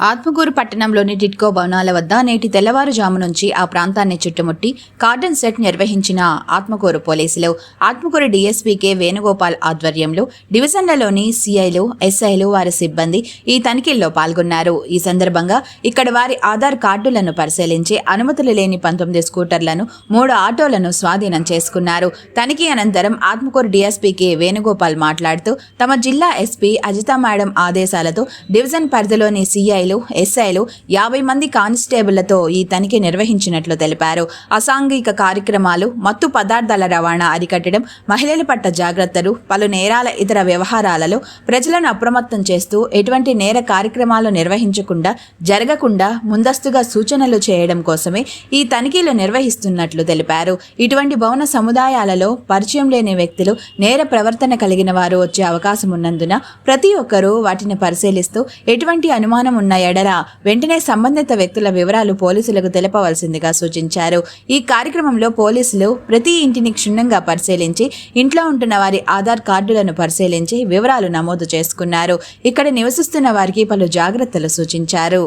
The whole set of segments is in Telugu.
ఆత్మకూరు పట్టణంలోని టిట్కో భవనాల వద్ద నేటి తెల్లవారుజాము నుంచి ఆ ప్రాంతాన్ని చుట్టుముట్టి కార్డన్ సెట్ నిర్వహించిన ఆత్మకూరు పోలీసులు ఆత్మకూరు డీఎస్పీకే వేణుగోపాల్ ఆధ్వర్యంలో డివిజన్లలోని సిఐలు ఎస్ఐలు వారి సిబ్బంది ఈ తనిఖీల్లో పాల్గొన్నారు. ఈ సందర్భంగా ఇక్కడ వారి ఆధార్ కార్డులను పరిశీలించి అనుమతులు లేని పంతొమ్మిది స్కూటర్లను మూడు ఆటోలను స్వాధీనం చేసుకున్నారు. తనిఖీ అనంతరం ఆత్మకూరు డీఎస్పీకే వేణుగోపాల్ మాట్లాడుతూ తమ జిల్లా ఎస్పీ అజితా మేడం ఆదేశాలతో డివిజన్ పరిధిలోని సిఐలు ఎస్ఐలు యాభై మంది కానిస్టేబుళ్ళతో ఈ తనిఖీ నిర్వహించినట్లు తెలిపారు. అసాంఘిక కార్యక్రమాలు మత్తు పదార్థాల రవాణా అరికట్టడం మహిళల పట్ల జాగ్రత్తలు పలు నేరాల ఇతర వ్యవహారాలలో ప్రజలను అప్రమత్తం చేస్తూ ఎటువంటి నేర కార్యక్రమాలు నిర్వహించకుండా జరగకుండా ముందస్తుగా సూచనలు చేయడం కోసమే ఈ తనిఖీలు నిర్వహిస్తున్నట్లు తెలిపారు. ఇటువంటి భవన సముదాయాలలో పరిచయం లేని వ్యక్తులు నేర ప్రవర్తన కలిగిన వారు వచ్చే అవకాశం ఉన్నందున ప్రతి ఒక్కరూ వాటిని పరిశీలిస్తూ ఎటువంటి అనుమానం ఉన్న ఎడల వెంటనే సంబంధిత వ్యక్తుల వివరాలు పోలీసులకు తెలపవలసిందిగా సూచించారు. ఈ కార్యక్రమంలో పోలీసులు ప్రతి ఇంటిని క్షుణ్ణంగా పరిశీలించి ఇంట్లో ఉంటున్న వారి ఆధార్ కార్డులను పరిశీలించి వివరాలు నమోదు చేసుకున్నారు. ఇక్కడ నివసిస్తున్న వారికి పలు జాగ్రత్తలు సూచించారు.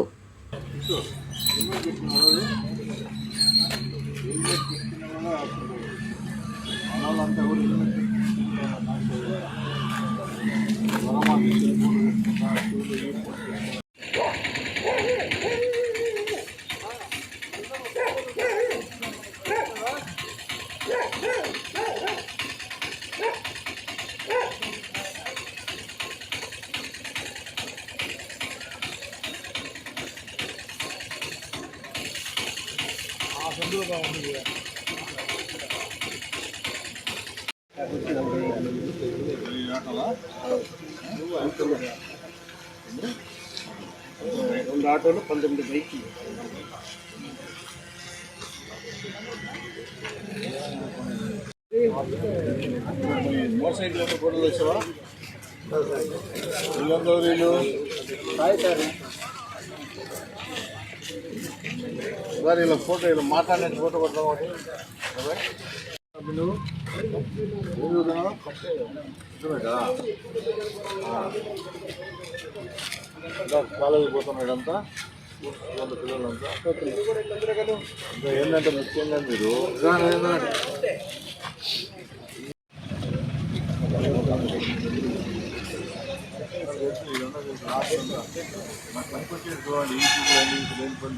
రెండు ఆటోలు పంతొమ్మిది బైక్ మోటార్ సైకిల్ ఒక ఫోటోలు వచ్చావా వీళ్ళందరూ వీళ్ళు సార్ ఇలా ఫోటో ఇలా మాట్లాడిన ఫోటో కొడతాం ఒకటి నువ్వు? కాలేజీ పోతున్నాడు అంతా? వాళ్ళ పిల్లలంతా? ఏంటంటే ముఖ్యంగా మీరు? చూడండి లేని పని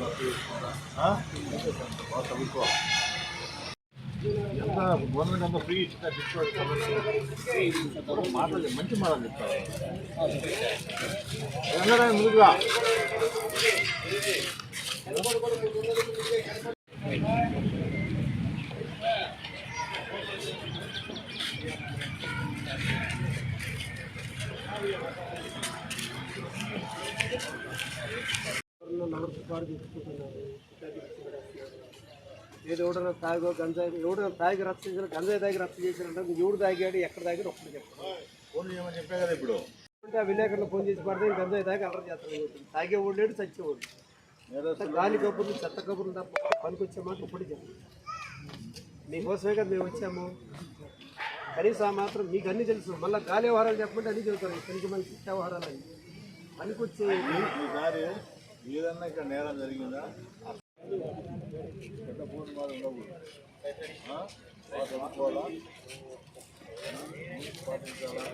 చదువుకో ఎంత గవర్నమెంట్ అంతా ఫ్రీ ఇచ్చిన మాటలు మంచి మాటలు చెప్తారు ఎంగడా ముందుగా ఏదో ఎవడన్నా తాగో గంజాయి ఎవడన్నా తాగి రచ్చ చేసిన గంజాయి తాగి రచ్చ చేసినంటే ఎవడు తాగాడు ఎక్కడ తాగాడు ఒక్కడు చెప్తాను ఫోన్ చెప్పే కదా ఇప్పుడు ఆ విలేకరులు ఫోన్ చేసి పడితే గంజాయి తాగి అల్లరి చేస్తాను తాగేవాడు లేడు చచ్చేవాడు గాలి కబుర్లు చెత్త కబుర్లు తప్ప పనికొచ్చే మాట ఇప్పుడు చెప్పు మీకోసమే కదా మేము వచ్చాము కనీసం ఆ మాత్రం మీకు అన్నీ తెలుసు మళ్ళీ గాలి వ్యవహారాలు చెప్పమంటే అన్నీ చెబుతారు పనికి మనిషి వ్యవహారాలు అన్నీ పనికొచ్చే ఈసారి ఏదన్నా ఇక్కడ నేరం జరిగిందా? పెద్ద ఫోన్ వాళ్ళు ఉండవు. చదువుకోవాలా పాటించాలా?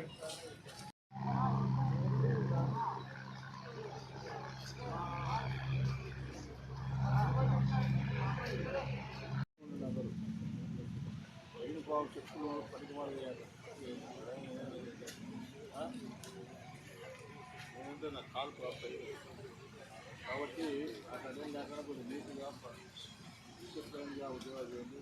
పనికి వాళ్ళు ఏమంటే నాకు కాలు ప్రాప్త కాబట్టి అక్కడ ఏం లేకుండా కొంచెం నీట్గా డిసిప్లైన్గా ఉద్యోగాలు చేయండి